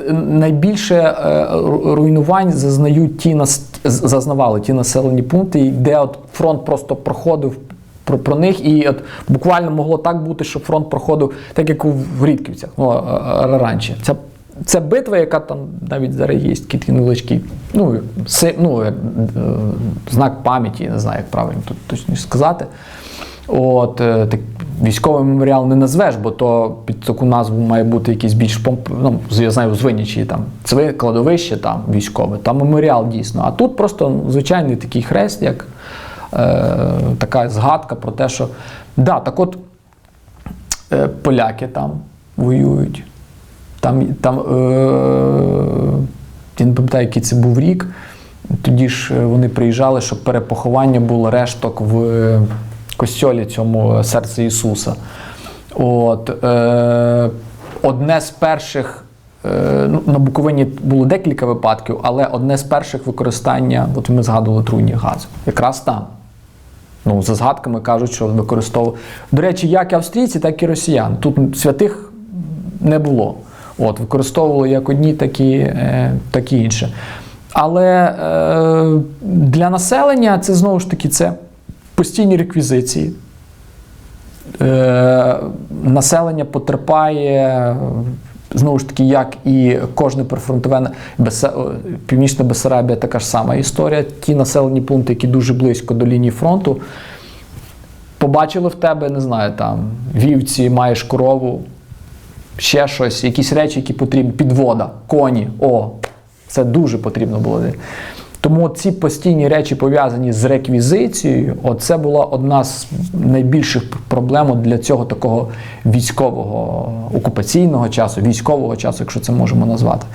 е, найбільше е, руйнувань зазнають ті зазнавали ті населені пункти, де от фронт просто проходив. Про, про них і от буквально могло так бути, що фронт проходив так, як в Рідківцях, ну а- а- раніше. Це, це битва, яка там навіть зараз є такий невеличкий, ну, си, ну як, е, знак пам'яті, не знаю, як правильно тут точніше сказати. От, е, так, військовий меморіал не назвеш, бо то під таку назву має бути якийсь більш помп... ну, я знаю, у там це кладовище там військове, там меморіал дійсно. А тут просто звичайний такий хрест, як е, така згадка про те, що да, так от е, поляки там воюють. Там, там е, я не пам'ятаю, який це був рік. Тоді ж е, вони приїжджали, щоб перепоховання було решток в костьолі цьому е, серце Ісуса. От, е, одне з перших. е, ну, На Буковині було декілька випадків, але одне з перших використання, от ми згадували трудні гази, якраз там. Ну, за згадками кажуть, що використовували. До речі, як австрійці, так і росіяни. Тут святих не було. От, використовували як одні, так і, е, так і інші. Але е, для населення це знову ж таки це постійні реквізиції. Е, населення потерпає. Знову ж таки, як і кожне прифронтове Північна Бесарабія така ж сама історія. Ті населені пункти, які дуже близько до лінії фронту, побачили в тебе, не знаю, там вівці, маєш корову, ще щось, якісь речі, які потрібні, підвода, коні. О, це дуже потрібно було. Тому ці постійні речі пов'язані з реквізицією, оце була одна з найбільших проблем для цього такого військового окупаційного часу, військового часу, якщо це можемо назвати.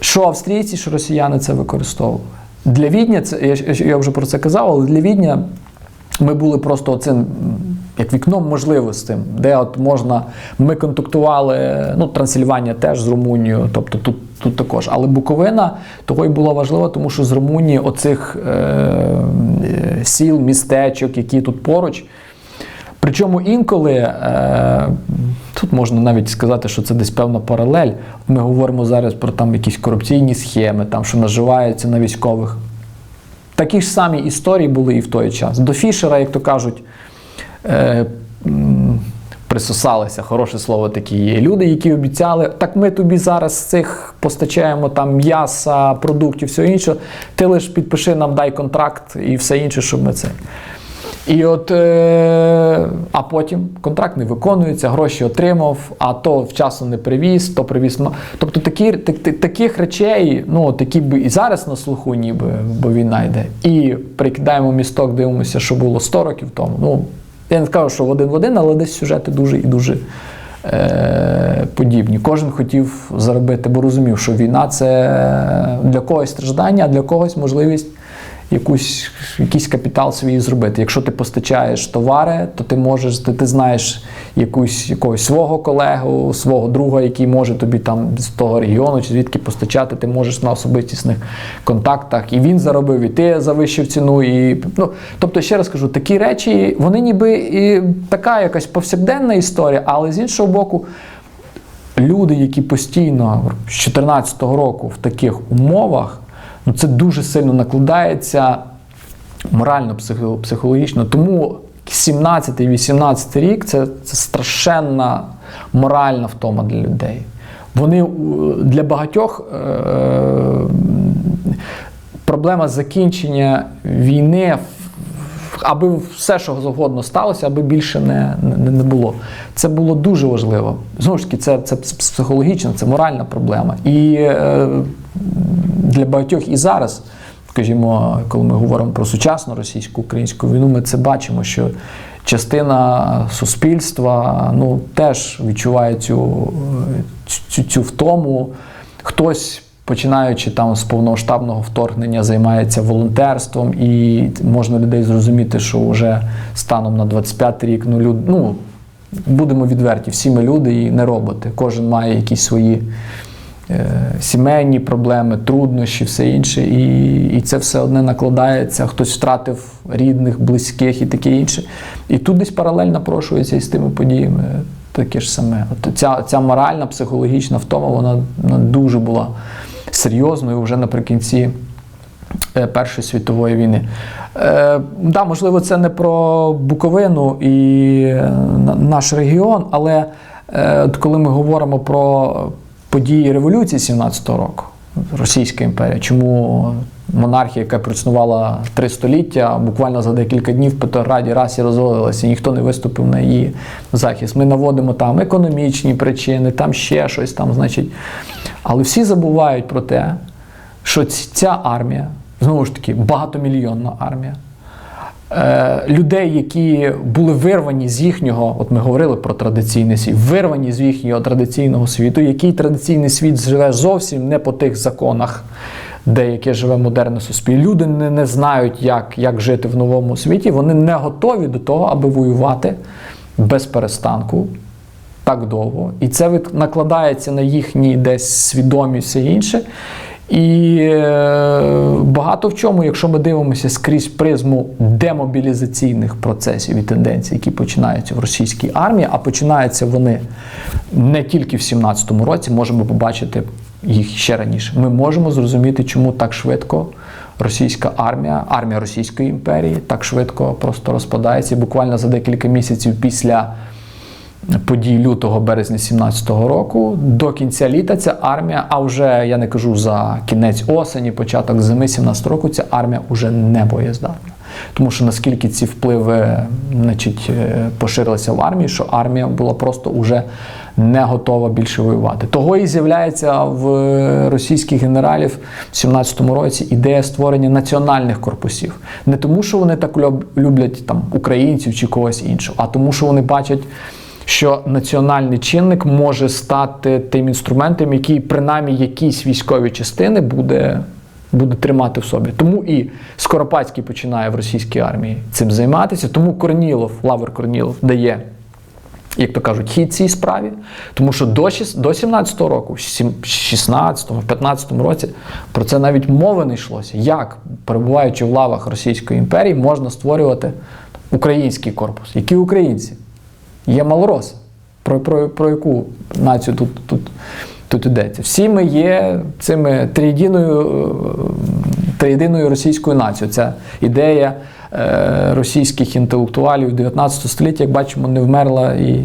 Що австрійці, що росіяни це використовували. Для Відня, це я, я вже про це казав, але для Відня ми були просто оцим як вікном можливостей, де от можна. Ми контактували, ну, Трансильванія теж з Румунією, тобто тут, тут також. Але Буковина того й була важлива, тому що з Румунії оцих е, е, сіл, містечок, які тут поруч. Причому інколи е, тут можна навіть сказати, що це десь певна паралель. Ми говоримо зараз про там якісь корупційні схеми, там, що наживаються на військових. Такі ж самі історії були і в той час. До Фішера, як то кажуть, е, присосалися, хороше слово таке є. Люди, які обіцяли, так ми тобі зараз цих постачаємо там м'яса, продуктів, все інше. Ти лише підпиши нам, дай контракт і все інше, щоб ми це. І от, е, а потім контракт не виконується, гроші отримав, а то вчасно не привіз, то привіз. ма- Тобто такі, так- так- таких речей, ну такі би і зараз на слуху, ніби бо війна йде. І прикидаємо місток, дивимося, що було 100 років тому. Ну, я не скажу, що в один в один, але десь сюжети дуже і дуже е, подібні. Кожен хотів заробити, бо розумів, що війна це для когось страждання, а для когось можливість якусь, якийсь капітал свій зробити. Якщо ти постачаєш товари, то ти можеш, ти, ти знаєш якусь, якогось свого колегу, свого друга, який може тобі там з того регіону чи звідки постачати, ти можеш на особистісних контактах. І він заробив, і ти завищив ціну. І, ну, тобто, ще раз кажу, такі речі, вони ніби і така якась повсякденна історія, але з іншого боку. Люди, які постійно з 2014 року в таких умовах, ну це дуже сильно накладається морально, психологічно. Тому 17-18 рік це, це страшенна моральна втома для людей. Вони для багатьох е, проблема закінчення війни аби все, що завгодно сталося, аби більше не, не, не було. Це було дуже важливо. Знову ж таки, це, це психологічна, це моральна проблема. І е, для багатьох і зараз, скажімо, коли ми говоримо про сучасну російсько-українську війну, ми це бачимо, що частина суспільства ну, теж відчуває цю, цю, цю втому. Хтось починаючи там з повномасштабного вторгнення, займається волонтерством, і можна людей зрозуміти, що вже станом на 25 рік, ну, люд, ну будемо відверті, всі ми люди і не роботи. Кожен має якісь свої сімейні проблеми, труднощі, все інше. І, і це все одне накладається. Хтось втратив рідних, близьких і таке інше. І тут десь паралельно напрошується із тими подіями. таке ж саме. От ця, ця моральна, психологічна втома, вона, вона дуже була серйозною вже наприкінці е, Першої світової війни. Е, да, можливо, це не про Буковину і е, наш регіон, але е, от коли ми говоримо про події революції 17-го року, Російська імперія, чому монархія, яка проіснувала три століття, буквально за декілька днів в Петрограді раз і розвалилася, і ніхто не виступив на її захист. Ми наводимо там економічні причини, там ще щось там, значить. Але всі забувають про те, що ця армія, знову ж таки, багатомільйонна армія, людей, які були вирвані з їхнього, от ми говорили про традиційний світ, вирвані з їхнього традиційного світу, який традиційний світ живе зовсім не по тих законах, де яке живе модерне суспільство. Люди не, не знають, як, як жити в новому світі, вони не готові до того, аби воювати без перестанку так довго. І це накладається на їхній десь свідомість все інше. І е, багато в чому, якщо ми дивимося скрізь призму демобілізаційних процесів і тенденцій, які починаються в російській армії, а починаються вони не тільки в 17-му році, можемо побачити їх ще раніше. Ми можемо зрозуміти, чому так швидко російська армія, армія Російської імперії так швидко просто розпадається. І буквально за декілька місяців після подій лютого березня 17-го року до кінця літа ця армія, а вже я не кажу за кінець осені, початок зими 17 року, ця армія вже не боєздатна. Тому що наскільки ці впливи значить, е, поширилися в армії, що армія була просто уже не готова більше воювати. Того і з'являється в російських генералів в 17-му році ідея створення національних корпусів. Не тому, що вони так люблять там українців чи когось іншого, а тому, що вони бачать що національний чинник може стати тим інструментом, який принаймні якісь військові частини буде, буде тримати в собі. Тому і Скоропадський починає в російській армії цим займатися. Тому Корнілов, Лавр Корнілов дає. Як то кажуть, хід цій справі, тому що до, шіс- до 17-го року, в сім- 16-му, 15-му році про це навіть мови не йшлося. Як, перебуваючи в лавах Російської імперії, можна створювати український корпус? Які українці? Є малороси. Про, про, про яку націю тут, тут, тут йдеться? Всі ми є цими триєдиною, е, триєдиною російською нацією. Ця ідея е, російських інтелектуалів 19 століття, як бачимо, не вмерла і,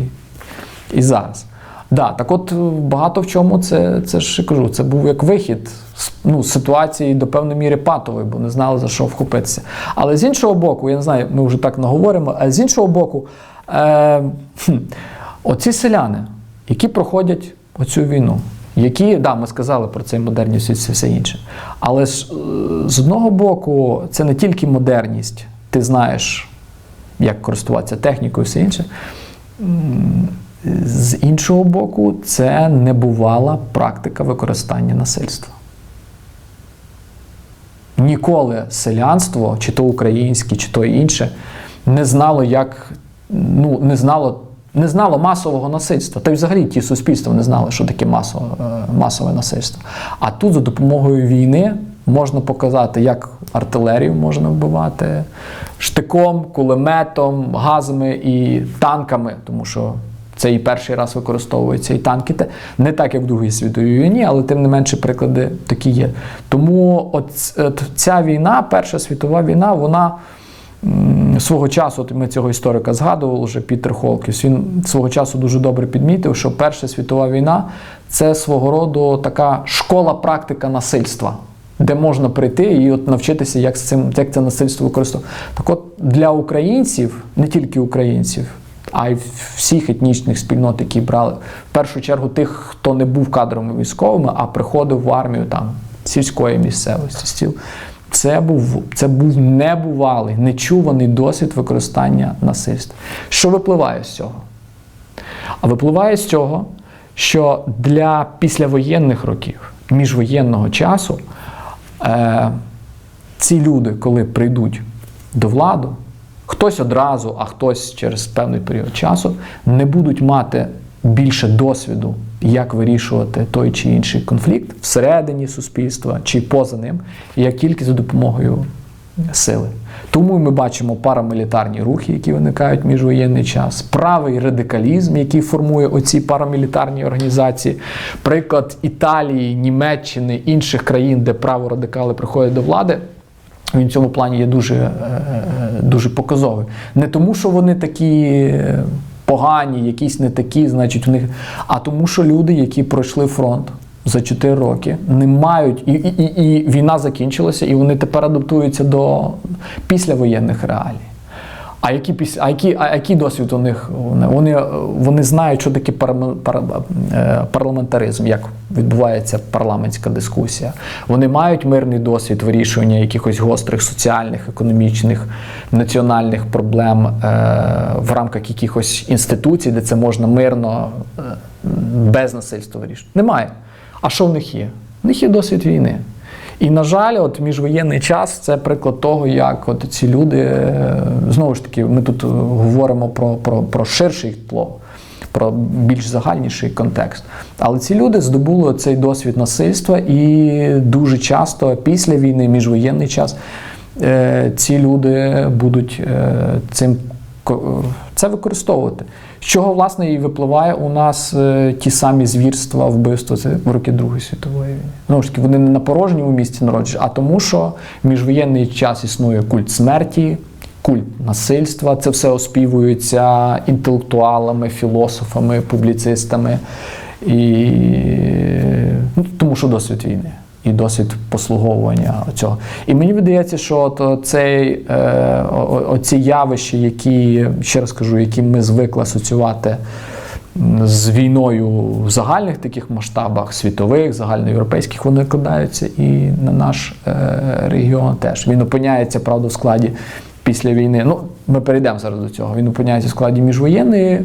і зараз. Да, так от багато в чому це, це ж кажу, це був як вихід з ну, ситуації до певної міри патової, бо не знали за що вхопитися. Але з іншого боку, я не знаю, ми вже так наговоримо, а з іншого боку, е, оці селяни, які проходять оцю війну, які, да, ми сказали про цей модерність і все, все інше. Але ж, е, з одного боку, це не тільки модерність, ти знаєш, як користуватися технікою і все інше. З іншого боку, це небувала практика використання насильства. Ніколи селянство, чи то українське, чи то інше, не знало, як ну, не знало, не знало масового насильства. Та й взагалі ті суспільства не знали, що таке масове, масове насильство. А тут за допомогою війни можна показати, як артилерію можна вбивати штиком, кулеметом, газами і танками, тому що це і перший раз використовуються і танки. Не так, як в Другій світовій війні, але тим не менше приклади такі є. Тому от, ця війна, Перша світова війна, вона свого часу, от ми цього історика згадували вже Пітер Холкіс, він свого часу дуже добре підмітив, що Перша світова війна це свого роду така школа практика насильства. Де можна прийти і от навчитися, як з цим як це насильство використовувати. Так от для українців, не тільки українців, а й всіх етнічних спільнот, які брали в першу чергу тих, хто не був кадровими військовими, а приходив в армію там сільської місцевості. Стіл. Це був, це був небувалий, нечуваний досвід використання насильства. Що випливає з цього? А випливає з цього, що для післявоєнних років, міжвоєнного часу, е, ці люди, коли прийдуть до влади, хтось одразу, а хтось через певний період часу, не будуть мати більше досвіду, як вирішувати той чи інший конфлікт всередині суспільства чи поза ним, як тільки за допомогою сили. Тому ми бачимо парамілітарні рухи, які виникають в міжвоєнний час, правий радикалізм, який формує оці парамілітарні організації. Приклад Італії, Німеччини, інших країн, де праворадикали приходять до влади. Він в цьому плані є дуже, е, е, дуже показовий. Не тому, що вони такі е, погані, якісь не такі, значить, у них, а тому, що люди, які пройшли фронт за 4 роки, не мають, і, і, і війна закінчилася, і вони тепер адаптуються до післявоєнних реалій. А піс- а який, а який досвід у них? Вони, вони, знають, що таке е, парламентаризм, як відбувається парламентська дискусія. Вони мають мирний досвід вирішування якихось гострих соціальних, економічних, національних проблем е, в рамках якихось інституцій, де це можна мирно, е, без насильства вирішувати. Немає. А що в них є? В них є досвід війни. І, на жаль, от міжвоєнний час це приклад того, як от ці люди е, знову ж таки, ми тут е, говоримо про, про, про ширший плов, про більш загальніший контекст. Але ці люди здобули цей досвід насильства, і дуже часто після війни, міжвоєнний час, е, ці люди будуть цим це використовувати. З чого, власне, і випливає у нас е, ті самі звірства, вбивства це в роки Другої світової війни. Знову ж таки, вони не на порожньому місці народжені, а тому, що в міжвоєнний час існує культ смерті, культ насильства. Це все оспівується інтелектуалами, філософами, публіцистами. І ну, тому що досвід війни і досвід послуговування цього. І мені видається, що от цей, е, оці явища, які, ще раз кажу, які ми звикли асоціювати з війною в загальних таких масштабах, світових, загальноєвропейських, вони накладаються і на наш е, регіон теж. Він опиняється, правда, в складі після війни. Ну, ми перейдемо зараз до цього. Він опиняється в складі міжвоєнної.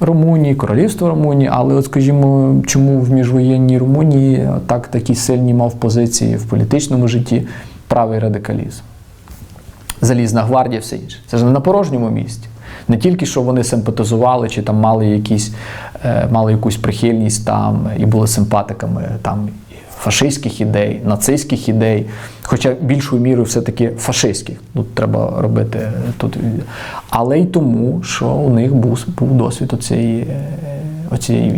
Румунії, королівство Румунії, але от скажімо, чому в міжвоєнній Румунії так такі сильні мав позиції в політичному житті правий радикалізм, залізна гвардія, все інше. Це ж не на порожньому місці. Не тільки що вони симпатизували чи там мали якісь, е, мали якусь прихильність там і були симпатиками там фашистських ідей, нацистських ідей, хоча більшою мірою все-таки фашистських. Тут треба робити тут. Але й тому, що у них був, був досвід оцієї, е, оцієї війни.